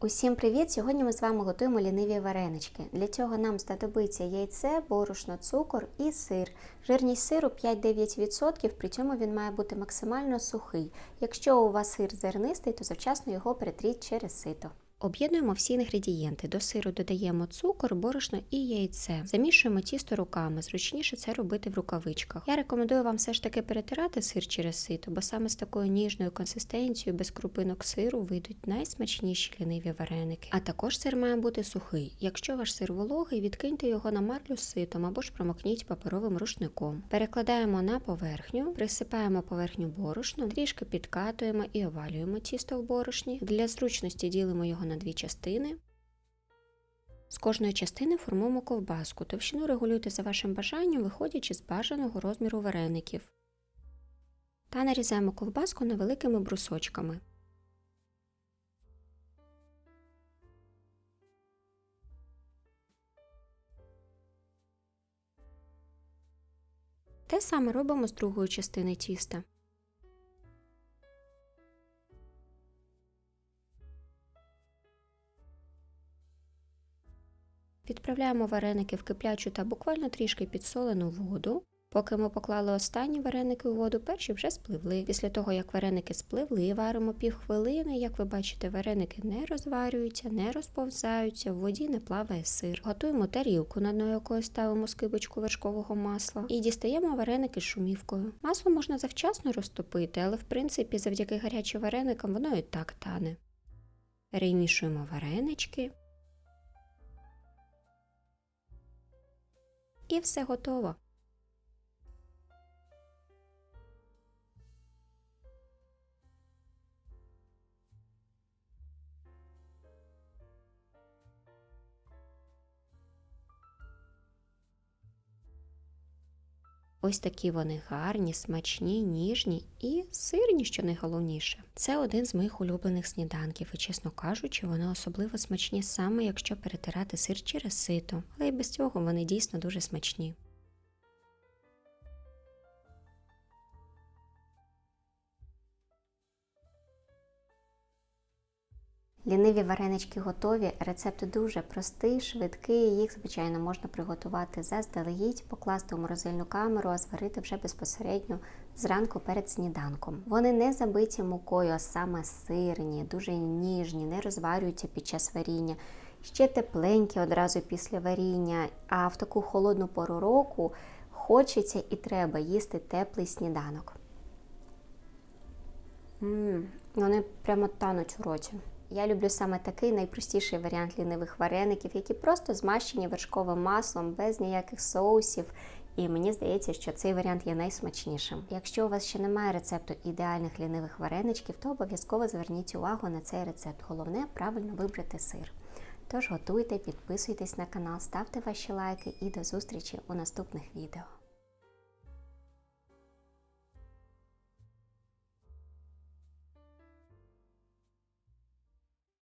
Усім привіт! Сьогодні ми з вами готуємо ліниві варенички. Для цього нам знадобиться яйце, борошно, цукор і сир. Жирність сиру 5-9%, при цьому він має бути максимально сухий. Якщо у вас сир зернистий, то завчасно його перетріть через сито. Об'єднуємо всі інгредієнти. До сиру додаємо цукор, борошно і яйце. Замішуємо тісто руками. Зручніше це робити в рукавичках. Я рекомендую вам все ж таки перетирати сир через сито, бо саме з такою ніжною консистенцією, без крупинок сиру, вийдуть найсмачніші ліниві вареники. А також сир має бути сухий. Якщо ваш сир вологий, відкиньте його на марлю з ситом або ж промокніть паперовим рушником. Перекладаємо на поверхню, присипаємо поверхню борошном, трішки підкатуємо і овалюємо тісто в борошні. Для зручності ділимо його на дві частини. З кожної частини формуємо ковбаску. Товщину регулюйте за вашим бажанням, виходячи з бажаного розміру вареників. Та нарізаємо ковбаску невеликими брусочками. Те саме робимо з другої частини тіста. Відправляємо вареники в киплячу та буквально трішки підсолену воду. Поки ми поклали останні вареники у воду, перші вже спливли. Після того, як вареники спливли, варимо півхвилини. Як ви бачите, вареники не розварюються, не розповзаються, в воді не плаває сир. Готуємо тарілку, на дно якої ставимо скибочку вершкового масла, і дістаємо вареники шумівкою. Масло можна завчасно розтопити, але в принципі завдяки гарячим вареникам воно і так тане. Перемішуємо варенички. І все готово. Ось такі вони гарні, смачні, ніжні і сирні, що найголовніше. Це один з моїх улюблених сніданків, і, чесно кажучи, вони особливо смачні саме якщо перетирати сир через сито, але й без цього вони дійсно дуже смачні. Ліниві варенички готові. Рецепт дуже простий, швидкий. Їх, звичайно, можна приготувати заздалегідь, покласти у морозильну камеру, а зварити вже безпосередньо зранку перед сніданком. Вони не забиті мукою, а саме сирні, дуже ніжні, не розварюються під час варіння. Ще тепленькі одразу після варіння, а в таку холодну пору року хочеться і треба їсти теплий сніданок. М-м, Вони прямо тануть у роті. Я люблю саме такий найпростіший варіант лінивих вареників, які просто змащені вершковим маслом, без ніяких соусів. І мені здається, що цей варіант є найсмачнішим. Якщо у вас ще немає рецепту ідеальних лінивих вареничків, то обов'язково зверніть увагу на цей рецепт. Головне правильно вибрати сир. Тож готуйте, підписуйтесь на канал, ставте ваші лайки і до зустрічі у наступних відео.